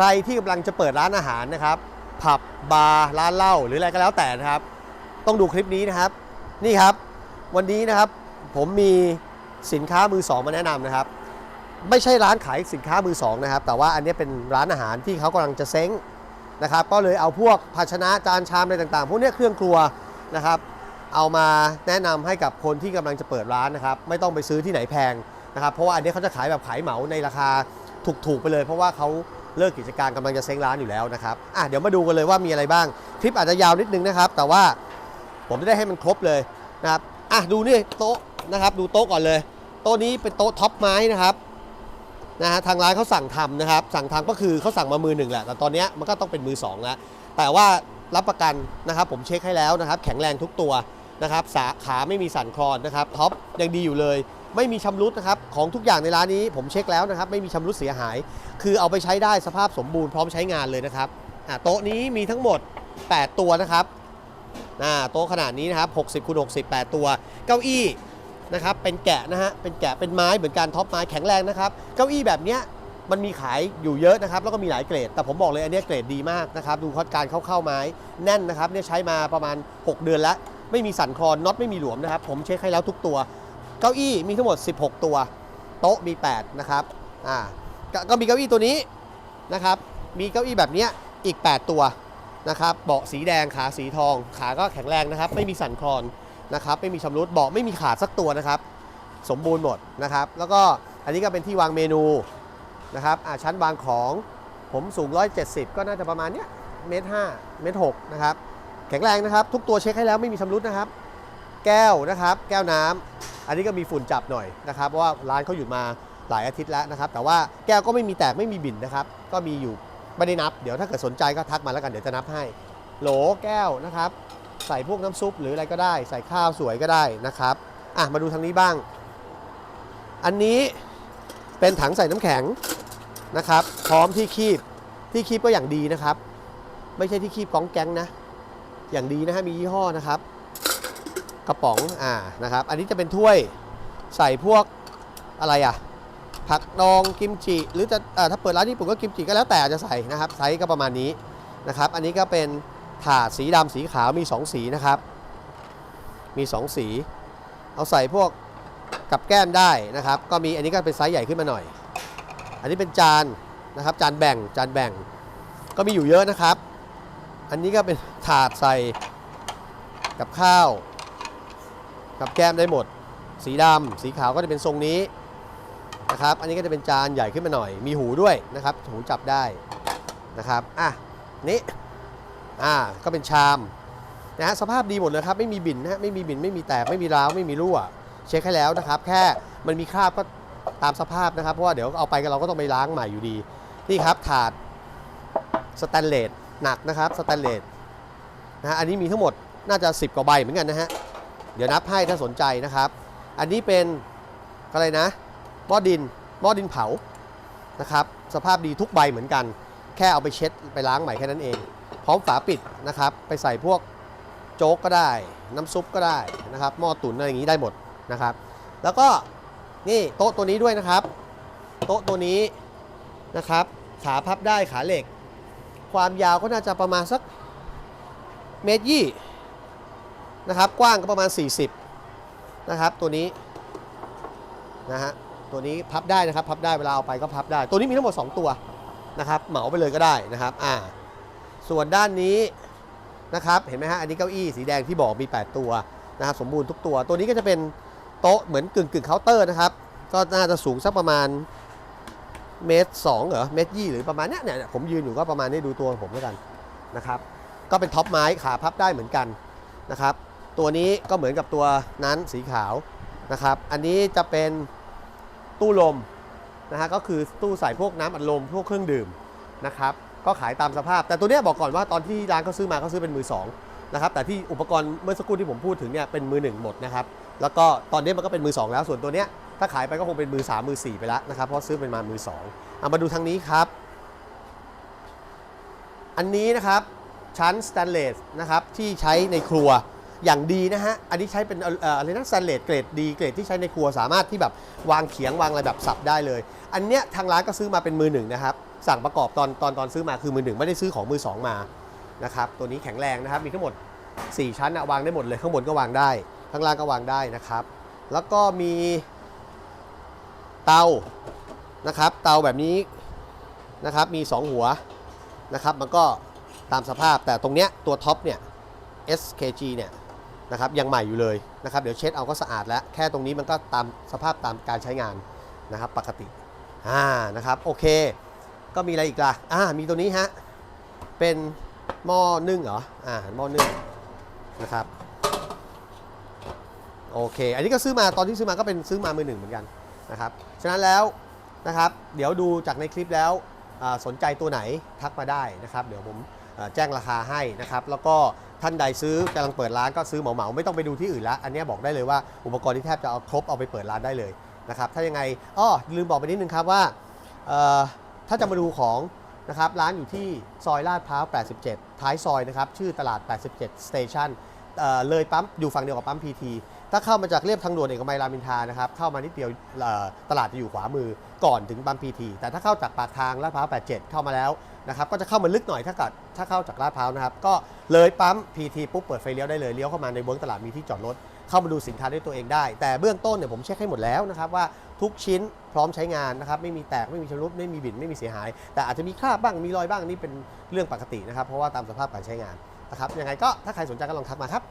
ใครที่กำลังจะเปิดร้านอาหารนะครับ ผับบาร์ร้านเหล้าหรืออะไรก็แล้วแต่นะครับ ต้องดูคลิปนี้นะครับ นี่ครับ วันนี้นะครับผมมีสินค้ามือสองมาแนะนำนะครับ ไม่ใช่ร้านขายสินค้ามือสองนะครับ แต่ว่าอันนี้เป็นร้านอาหารที่เขากำลังจะเซ้งนะครับ ก็เลยเอาพวกภาชนะจานชามอะไรต่างๆ พวกนี้เครื่องครัวนะครับ เอามาแนะนำให้กับคนที่กำลังจะเปิดร้านนะครับ ไม่ต้องไปซื้อที่ไหนแพงนะครับ เพราะว่าอันนี้เขาจะขายแบบขายเหมาในราคาถูกๆไปเลย เพราะว่าเขา เลิกกิจการกำลังจะเซ้งร้านอยู่แล้วนะครับอะเดี๋ยวมาดูกันเลยว่ามีอะไรบ้างคลิปอาจจะยาวนิดนึงนะครับ แต่ว่าผมจะได้ให้มันครบเลยนะครับอะดูนี่โต๊ะนะครับ ดูโต๊ะก่อนเลยโต๊ะนี้เป็นโต๊ะท็อปไม้นะครับนะฮะทางร้านเขาสั่งทำนะครับ สั่งทำก็คือเขาสั่งมามือหนึ่งแหละแต่ตอนเนี้ยมันก็ต้องเป็นมือสองแล้วแต่ว่ารับประกันนะครับ ผมเช็คให้แล้วนะครับ แข็งแรงทุกตัวนะครับขาไม่มีสั่นคลอนนะครับท็อปยังดีอยู่เลย ไม่มีชำรุดนะครับของทุกอย่างในร้านนี้ผมเช็คแล้วนะครับ ไม่มีชำรุดเสียหาย คือเอาไปใช้ได้สภาพสมบูรณ์พร้อมใช้งานเลยนะครับโต๊ะนี้มีทั้งหมด 8 ตัวนะครับโต๊ะขนาดนี้นะครับ60คูณ60 8 ตัว เก้าอี้นะครับเป็นแกะนะฮะเป็นแกะเป็นไม้เหมือนกันท็อปไม้แข็งแรงนะครับ เก้าอี้แบบเนี้ยมันมีขายอยู่เยอะนะครับ แล้วก็มีหลายเกรด แต่ผมบอกเลยอันนี้เกรดดีมากนะครับ ดูการเข้าเข้าไม้แน่นนะครับเนี่ยใช้มาประมาณ 6 เดือนแล้ว ไม่มีสั่นคลอนน็อตไม่มีหลวมนะครับ ผมเช็คให้แล้วทุกตัว เก้าอี้มีทั้งหมด 16 ตัว โต๊ะมี 8 นะครับอ่าก็ก็มีเก้าอี้ตัวนี้นะครับ มีเก้าอี้แบบเนี้ยอีก 8 ตัวนะครับ เบาะสีแดงขาสีทอง ขาก็แข็งแรงนะครับ ไม่มีสั่นคลอนนะครับ ไม่มีชำรุดเบาะไม่มีขาดสักตัวนะครับ สมบูรณ์หมดนะครับ แล้วก็อันนี้ก็เป็นที่วางเมนูนะครับอ่าชั้นวางของผมสูง 170 ก็น่าจะประมาณเนี้ยเมตรห้าเมตรหกนะครับ แข็งแรงนะครับ ทุกตัวเช็คให้แล้วไม่มีชำรุดนะครับ แก้วนะครับ แก้วน้ำ อันนี้ก็มีฝุ่นจับหน่อยนะครับเพราะว่าร้านเขาหยุดมาหลายอาทิตย์แล้วนะครับ แต่ว่าแก้วก็ไม่มีแตกไม่มีบิ่นนะครับ ก็มีอยู่ไม่ได้นับ เดี๋ยวถ้าเกิดสนใจก็ทักมาแล้วกันเดี๋ยวจะนับให้ โหลแก้วนะครับ ใส่พวกน้ำซุปหรืออะไรก็ได้ ใส่ข้าวสวยก็ได้นะครับอะมาดูทางนี้บ้าง อันนี้เป็นถังใส่น้ำแข็งนะครับ พร้อมที่คีบที่คีบก็อย่างดีนะครับ ไม่ใช่ที่คีบก้องแก๊งนะ อย่างดีนะฮะมียี่ห้อนะครับ กระป๋องอ่านะครับ อันนี้จะเป็นถ้วยใส่พวกอะไรอะ ผักดองกิมจิหรือจะอ่าถ้าเปิดร้านญี่ปุ่นก็กิมจิก็แล้วแต่จะใส่นะครับไซส์ก็ประมาณนี้นะครับ อันนี้ก็เป็นถาดสีดำสีขาวมี 2 สีนะครับ มี 2 สี เอาใส่พวกกับแก้มได้นะครับ ก็มีอันนี้ก็เป็นไซส์ใหญ่ขึ้นมาหน่อย อันนี้เป็นจานนะครับ จานแบ่งจานแบ่งก็มีอยู่เยอะนะครับ อันนี้ก็เป็นถาดใส่กับข้าว กับแก้มได้หมด สีดำสีขาวก็จะเป็นทรงนี้นะครับ อันนี้ก็จะเป็นจานใหญ่ขึ้นมาหน่อย มีหูด้วยนะครับ หูจับได้นะครับ อะ นี่อ่า ก็เป็นชามนะฮะ สภาพดีหมดเลยครับ ไม่มีบินนะฮะ ไม่มีบิน ไม่มีแตก ไม่มีร้าว ไม่มีรั่ว เช็คให้แล้วนะครับ แค่มันมีคราบก็ตามสภาพนะครับ เพราะว่าเดี๋ยวเอาไปกันเราก็ต้องไปล้างใหม่อยู่ดี นี่ครับ ถาดสแตนเลสหนักนะครับ สแตนเลสนะฮะ อันนี้มีทั้งหมดน่าจะ 10 กว่าใบเหมือนกันนะฮะ เดี๋ยวนับให้ถ้าสนใจนะครับ อันนี้เป็นอะไรนะหม้อดินหม้อดินเผานะครับ สภาพดีทุกใบเหมือนกัน แค่เอาไปเช็ดไปล้างใหม่แค่นั้นเอง พร้อมฝาปิดนะครับ ไปใส่พวกโจ๊กก็ได้ น้ำซุปก็ได้นะครับหม้อตุ๋นอะไรอย่างนี้ได้หมดนะครับ แล้วก็นี่โต๊ะตัวนี้ด้วยนะครับ โต๊ะตัวนี้นะครับ ขาพับได้ขาเหล็ก ความยาวก็น่าจะประมาณสักเมตรยี่ นะครับ กว้างก็ประมาณ 40 นะครับ ตัวนี้นะฮะตัวนี้พับได้นะครับ พับได้เวลาเอาไปก็พับได้ ตัวนี้มีทั้งหมด 2 ตัวนะครับ เหมาไปเลยก็ได้นะครับอ่าส่วนด้านนี้นะครับเห็นไหมฮะอันนี้เก้าอี้สีแดงที่บอกมี 8 ตัวนะครับสมบูรณ์ทุกตัว ตัวนี้ก็จะเป็นโต๊ะเหมือนกึ่งกึ่งเคาน์เตอร์นะครับ ก็น่าจะสูงสักประมาณเมตรสองเหรอเมตรยี่หรือประมาณเนี้ยเนี่ยผมยืนอยู่ก็ประมาณนี้ดูตัวผมแล้วกันนะครับ ก็เป็นท็อปไม้ขาพับได้เหมือนกันนะครับ ตัวนี้ก็เหมือนกับตัวนั้นสีขาวนะครับ อันนี้จะเป็นตู้ลมนะฮะก็คือตู้ใส่พวกน้ำอัดลมพวกเครื่องดื่มนะครับ ก็ขายตามสภาพ แต่ตัวเนี้ยบอกก่อนว่าตอนที่ร้านเขาซื้อมาเขาซื้อเป็นมือสองนะครับ แต่ที่อุปกรณ์เมื่อสักครู่ที่ผมพูดถึงเนี่ยเป็นมือหนึ่งหมดนะครับ แล้วก็ตอนนี้มันก็เป็นมือสองแล้วส่วนตัวเนี้ยถ้าขายไปก็คงเป็นมือสามมือสี่ไปแล้วนะครับ เพราะซื้อเป็นมามือสองเอามาดูทางนี้ครับ อันนี้นะครับชั้นสแตนเลสนะครับที่ใช้ในครัว อย่างดีนะฮะ อันนี้ใช้เป็นอออะไรนะสแตนเลสเกรดดีเกรดที่ใช้ในครัวสามารถที่แบบวางเขียงวางอะไรแบบสับได้เลย อันเนี้ยทางร้านก็ซื้อมาเป็นมือหนึ่งนะครับ สั่งประกอบตอนตอนตอนซื้อมาคือมือหนึ่งไม่ได้ซื้อของมือสองมานะครับตัวนี้แข็งแรงนะครับมีทั้งหมด 4 ชั้นอะวางได้หมดเลยข้างบนก็วางได้ ข้างล่างก็วางได้นะครับ แล้วก็มีเตานะครับ เตาแบบนี้นะครับมี 2 หัวนะครับมันก็ตามสภาพแต่ตรงเนี้ยตัวท็อปเนี่ย SKG เนี่ย นะครับยังใหม่อยู่เลยนะครับเดี๋ยวเช็ดเอาก็สะอาดแล้ว แค่ตรงนี้มันก็ตามสภาพตามการใช้งานนะครับปกติอ่านะครับโอเค ก็มีอะไรอีกล่ะอ่ามีตัวนี้ฮะเป็นหม้อนึ่งเหรออ่าหม้อนึ่งนะครับโอเค อันนี้ก็ซื้อมาตอนที่ซื้อมาก็เป็นซื้อมามือหนึ่งเหมือนกันนะครับฉะนั้นแล้วนะครับ เดี๋ยวดูจากในคลิปแล้ว สนใจตัวไหนทักมาได้นะครับ เดี๋ยวผมแจ้งราคาให้นะครับ แล้วก็ท่านใดซื้อกำลังเปิดร้านก็ซื้อเหมาๆไม่ต้องไปดูที่อื่นละอันนี้บอกได้เลยว่าอุปกรณ์ที่แทบจะเอาครบเอาไปเปิดร้านได้เลยนะครับถ้ายังไงอ้อลืมบอกไปนิดนึงครับว่าถ้าจะมาดูของนะครับร้านอยู่ที่ซอยลาดพร้าว 87 ท้ายซอยนะครับชื่อตลาด 87 Station เเลยปั๊มอยู่ฝั่งเดียวกับปั๊ม PT ถ้าเข้ามาจากเรียบทางด่วนเอกมัยรามอินทรานะครับเข้ามานิดเดียวตลาดจะอยู่ขวามือก่อนถึงปั๊ม PT แต่ถ้าเข้าจากปากทางลาดพร้าว 87 เข้ามาแล้วนะครับก็จะเข้ามาลึกหน่อยถ้าเกิดถ้าเข้าจากลาดพร้าวนะครับก็เลยปั๊ม PT ปุ๊บเปิดไฟเลี้ยวได้เลยเลี้ยวเข้ามาในเวิร์กตลาดมีที่จอดรถเข้ามาดูสินค้าด้วยตัวเองได้ แต่เบื้องต้นเนี่ยผมเช็คให้หมดแล้วนะครับว่าทุกชิ้นพร้อมใช้งานนะครับไม่มีแตกไม่มีชำรุดไม่มีบิ่นไม่มีเสียหาย แต่อาจจะมีคราบบ้างมีรอยบ้างนี่เป็นเรื่องปกตินะครับเพราะว่าตามสภาพการใช้งานนะครับยังไงก็ถ้าใครสนใจก็ลองทักมาครับ